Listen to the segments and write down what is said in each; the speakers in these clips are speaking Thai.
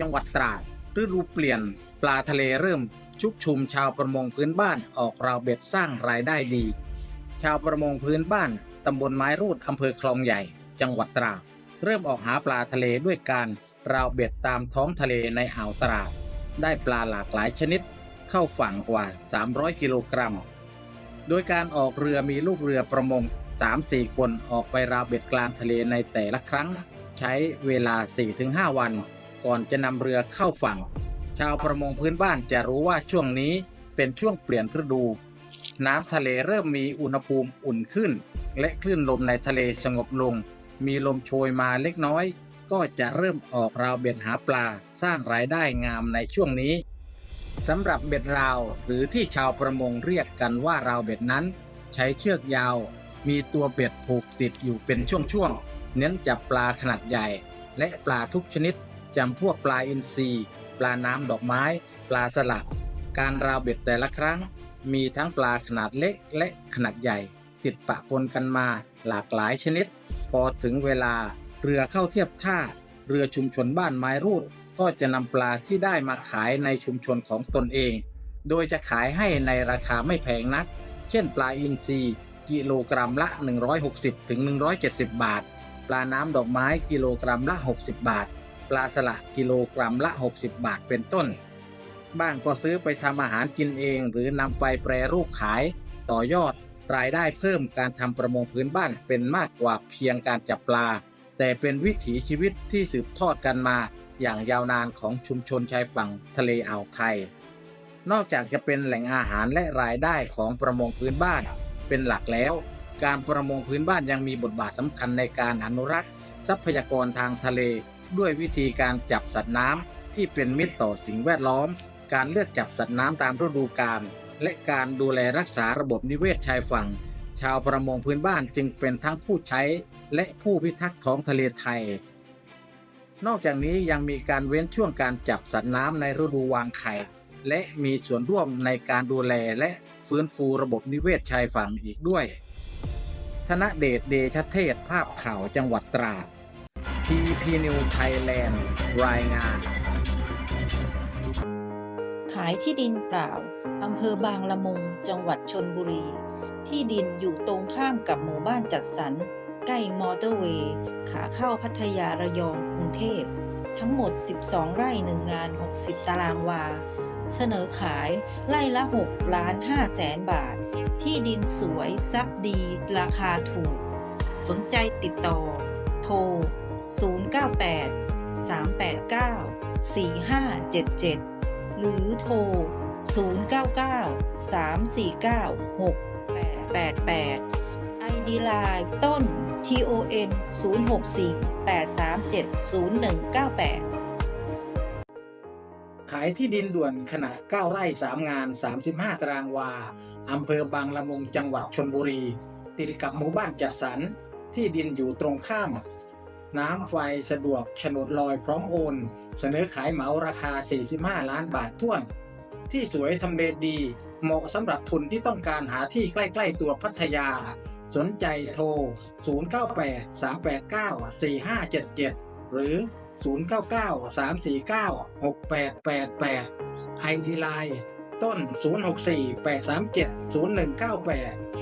จังหวัดตราดฤดูเปลี่ยนปลาทะเลเริ่มชุกชุมชาวประมงพื้นบ้านออกราวเบ็ดสร้างรายได้ดี ชาวประมงพื้นบ้านตำบลไม้รูดอำเภอคลองใหญ่ จังหวัดตราดเริ่มออกหาปลาทะเลด้วยการราวเบ็ดตามท้องทะเลในอ่าวตราดได้ปลาหลากหลายชนิด เข้าฝั่งกว่า 300 กิโลกรัม โดยการออกเรือมีลูกเรือประมง 3-4 คนออกไปราวเบ็ดกลางทะเลในแต่ละครั้ง ใช้เวลา 4-5 วัน ก่อนจะนำเรือเข้าฝั่ง ชาวประมงพื้นบ้านจะรู้ว่าช่วงนี้เป็นช่วงเปลี่ยนฤดู น้ำทะเลเริ่มมีอุณหภูมิอุ่นขึ้น และคลื่นลมในทะเลสงบลง มีลมโชยมาเล็กน้อย ก็จะเริ่มออกราวเบ็ดหาปลาสร้างรายได้งามในช่วงนี้สำหรับเบ็ดราวหรือที่ชาวประมงเรียกกันว่าราวเบ็ดนั้น ใช้เชือกยาว มีตัวเบ็ดผูกติดอยู่เป็นช่วงๆเน้นจับปลาขนาดใหญ่ และปลาทุกชนิด จำพวกปลาอินทรีปลาน้ำดอกไม้ ปลาสลัดการราวเบ็ดแต่ละครั้ง มีทั้งปลาขนาดเล็กและขนาดใหญ่ ติดปะปนกันมาหลากหลายชนิด พอถึงเวลาเรือเข้าเทียบท่า เรือชุมชนบ้านไม้รูด ก็จะนำปลาที่ได้มาขายในชุมชนของตนเอง โดยจะขายให้ในราคาไม่แพงนัก เช่น ปลาอินทรีกิโลกรัมละ 160ถึง170 บาท ปลาน้ำดอกไม้กิโลกรัมละ 60 บาท ปลาสละกิโลกรัมละ 60 บาทเป็นต้น บ้างก็ซื้อไปทำอาหารกินเอง หรือนำไปแปรรูปขาย ต่อยอด รายได้เพิ่มการทำประมงพื้นบ้านเป็นมากกว่าเพียงการจับปลา แต่เป็นวิถีชีวิตที่สืบทอดกันมาอย่างยาวนานของชุมชนชายฝั่งทะเลอ่าวไทย นอกจากจะเป็นแหล่งอาหารและรายได้ของประมงพื้นบ้านเป็นหลักแล้ว การประมงพื้นบ้านยังมีบทบาทสำคัญในการอนุรักษ์ ทรัพยากรทางทะเล ด้วยวิธีการจับสัตว์น้ำที่เป็นมิตรต่อสิ่งแวดล้อม การเลือกจับสัตว์น้ำตามฤดูกาลและการดูแลรักษาระบบนิเวศชายฝั่ง ชาวประมงพื้นบ้านจึงเป็นทั้งผู้ใช้ และผู้พิทักษ์ท้องทะเลไทย นอกจากนี้ยังมีการเว้นช่วงการจับสัตว์น้ำในฤดูวางไข่ และมีส่วนร่วมในการดูแลและฟื้นฟูระบบนิเวศชายฝั่งอีกด้วย ธนเดชเดชเทศภาพข่าวจังหวัดตราด PP New Thailand รายงาน ขายที่ดินเปล่า อำเภอบางละมุง จังหวัดชนบุรี ที่ดินอยู่ตรงข้ามกับหมู่บ้านจัดสรร ใกล้มอเตอร์เวย์ ขาเข้าพัทยาระยองกรุงเทพ ทั้งหมด 12 ไร่หนึ่งงาน 60 ตารางวา เสนอขายไร่ละ 6 ล้าน5แสนบาท ที่ดินสวยซับดี ราคาถูก สนใจติดต่อ โทร 098 389 4577 หรือโทร 099 349 6888 ID Line ต้น TON 064 837 0198 ขายที่ดินด่วนขนาด 9 ไร่ 3 งาน 35 ตารางวา อำเภอบางละมุงจังหวัดชนบุรี ติดกับหมู่บ้านจัดสรร ที่ดินอยู่ตรงข้าม น้ำไฟสะดวกฉนดลอยพร้อมโอน เสนอขายเหมาราคา 45 ล้านบาทท้วน ที่สวยทำเลดี เหมาะสำหรับทุนที่ต้องการหาที่ใกล้ ๆ ตัวพัทยา สนใจโทร 098 389 4577 หรือ 099 349 6888 ID Line ต้น 064 837 0198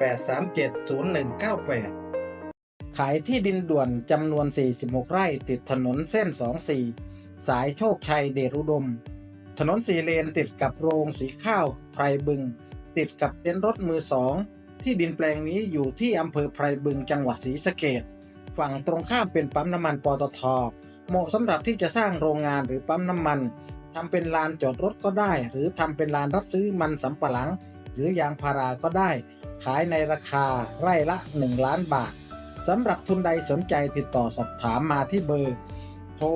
837 0198 ขายที่ดินด่วนจำนวน 46 ไร่ติดถนนเส้น 24 สายโชคชัยเดชอุดม ถนนสี่เลนติดกับโรงสีข้าวไพรบึง ติดกับเต็นท์รถมือสอง ที่ดินแปลงนี้อยู่ที่อำเภอไพรบึงจังหวัดศรีสะเกดฝั่งตรงข้ามเป็นปั๊มน้ำมันปตท เหมาะสำหรับที่จะสร้างโรงงานหรือปั๊มน้ำมันทำเป็นลานจอดรถก็ได้ หรือทำเป็นลานรับซื้อมันสำปะหลัง หรือยางพาราก็ได้ ขายในราคาไร่ละ 1 ล้านบาทสำหรับทุนใดสนใจติดต่อสอบถามมาที่เบอร์ โทร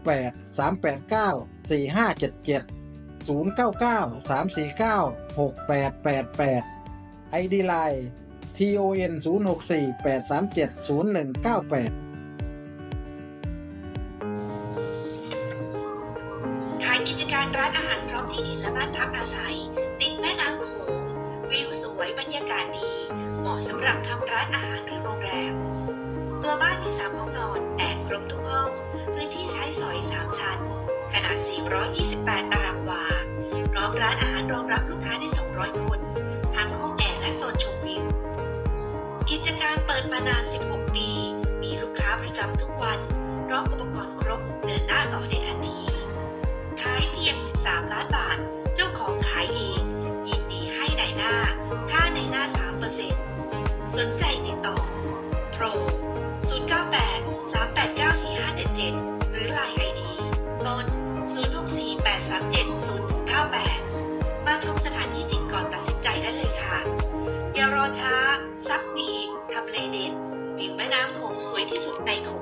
098 389 4577 099 349 6888 ID Line TON 064 837 0198ขายกิจการร้านอาหารพร้อมที่ดินและบ้านพักอาศัย วิวสวยบรรยากาศดี เหมาะสำหรับทำร้านอาหารหรือโรงแรม ตัวบ้านมีสามห้องนอนแอร์ครบทุกห้อง พื้นที่ใช้สอยสามชั้น ขนาด 428 ตารางวา พร้อมร้านอาหารรองรับลูกค้าได้ 200 คน ทั้งห้องแอร์และโซนชมวิว กิจการเปิดมานาน 16 ปี มีลูกค้าประจำทุกวัน พร้อมอุปกรณ์ครบ เดินหน้าต่อได้ทันที ขายเพียง 0370198 มาชมสถานที่จริงก่อนตัดสินใจได้เลยค่ะ อย่ารอช้าซักดีทำเลเด็ดวิวแม่น้ำโขงสวยที่สุดในโขง